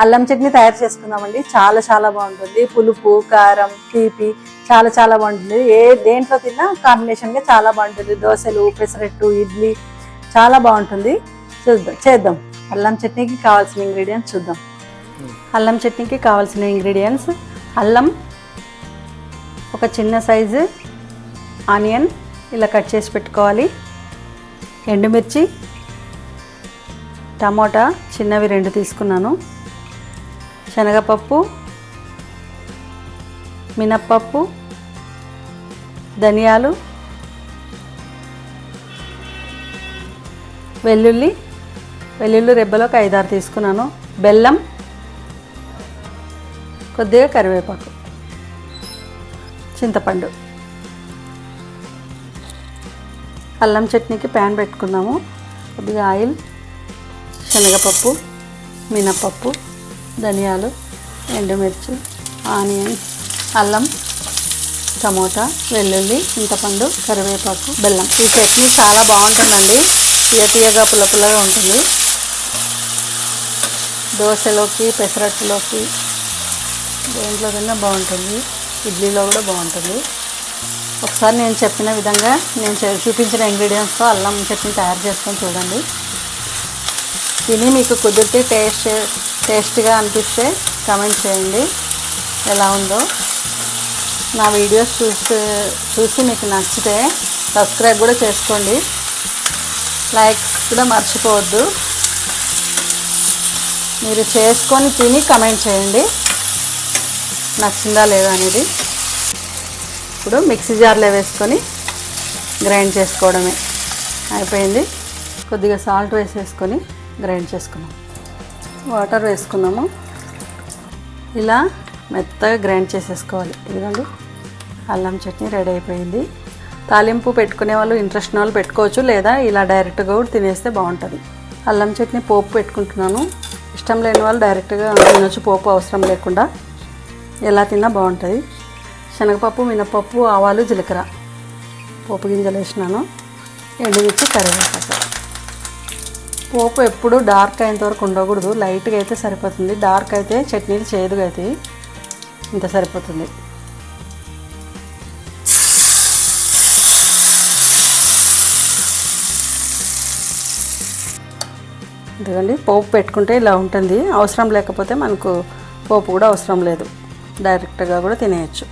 అల్లం చట్నీ తయారు చేసుకుందామండి చాలా చాలా బాగుంటుంది. పులుపు కారం తీపి చాలా చాలా బాగుంటుంది. ఏ దేంట్లో తిన్నా కాంబినేషన్గా చాలా బాగుంటుంది. దోశలు పెసరట్టు ఇడ్లీ చాలా బాగుంటుంది. చూద్దాం చేద్దాం. అల్లం చట్నీకి కావాల్సిన ఇంగ్రీడియంట్స్ చూద్దాం. అల్లం చట్నీకి కావాల్సిన ఇంగ్రీడియంట్స్ అల్లం ఒక చిన్న సైజు ఆనియన్ ఇలా కట్ చేసి పెట్టుకోవాలి. ఎండుమిర్చి టమోటా చిన్నవి రెండు తీసుకున్నాను. శనగపప్పు మినప్పప్పు ధనియాలు వెల్లుల్లి వెల్లుల్లి రెబ్బలు ఒక ఐదారు తీసుకున్నాను. బెల్లం కొద్దిగా కరివేపాకు చింతపండు. అల్లం చట్నీకి ప్యాన్ పెట్టుకుందాము కొద్దిగా ఆయిల్ శనగపప్పు మినప్పప్పు. ధనియాలు ఎండుమిర్చి ఆనియన్ అల్లం టమోటా వెల్లుల్లి చింతపండు కరివేపాకు బెల్లం. ఈ చట్నీ చాలా బాగుంటుందండి. తీయ తీయగా పులపులగా ఉంటుంది. దోశలోకి పెసరట్టులోకి దేంట్లో కన్నా బాగుంటుంది. ఇడ్లీలో కూడా బాగుంటుంది. ఒకసారి నేను చెప్పిన విధంగా నేను చూపించిన ఇంగ్రీడియంట్స్తో అల్లం చట్నీ తయారు చేసుకొని చూడండి. తిని మీకు కుదిరితే టేస్ట్ టేస్ట్గా అనిపిస్తే కమెంట్ చేయండి. ఎలా ఉందో. నా వీడియోస్ చూస్తే చూసి మీకు నచ్చితే సబ్స్క్రైబ్ కూడా చేసుకోండి. లైక్స్ కూడా మర్చిపోవద్దు. మీరు చేసుకొని తిని కమెంట్ చేయండి. నచ్చిందా లేదా అనేది. ఇప్పుడు మిక్సీ జార్లో వేసుకొని గ్రైండ్ చేసుకోవడమే. అయిపోయింది. కొద్దిగా సాల్ట్ వేసేసుకొని గ్రైండ్ చేసుకున్నాం. వాటర్ వేసుకున్నాము. ఇలా మెత్తగా గ్రైండ్ చేసేసుకోవాలి. ఇదిగోండి అల్లం చట్నీ రెడీ అయిపోయింది. తాలింపు పెట్టుకునే వాళ్ళు ఇంట్రెస్ట్ వాళ్ళు పెట్టుకోవచ్చు లేదా ఇలా డైరెక్ట్గా కూడా తినేస్తే బాగుంటుంది. అల్లం చట్నీ పోపు పెట్టుకుంటున్నాను. ఇష్టం లేని వాళ్ళు డైరెక్ట్గా తినొచ్చు పోపు అవసరం లేకుండా. ఎలా తిన్నా బాగుంటుంది. శనగపప్పు మినపప్పు ఆవాలు జీలకర్ర. పోపు గింజలు వేసినాను. ఎండుమిర్చి కరివేపాకు. పోపు ఎప్పుడు డార్క్ అయినంత వరకు ఉండకూడదు. లైట్గా అయితే సరిపోతుంది. డార్క్ అయితే చట్నీలు చేదుగా అవుతాయి ఇంత సరిపోతుంది. ఎందుకండి పోపు పెట్టుకుంటే ఇలా ఉంటుంది. అవసరం లేకపోతే మనకు పోపు కూడా అవసరం లేదు. డైరెక్ట్గా కూడా తినేయచ్చు.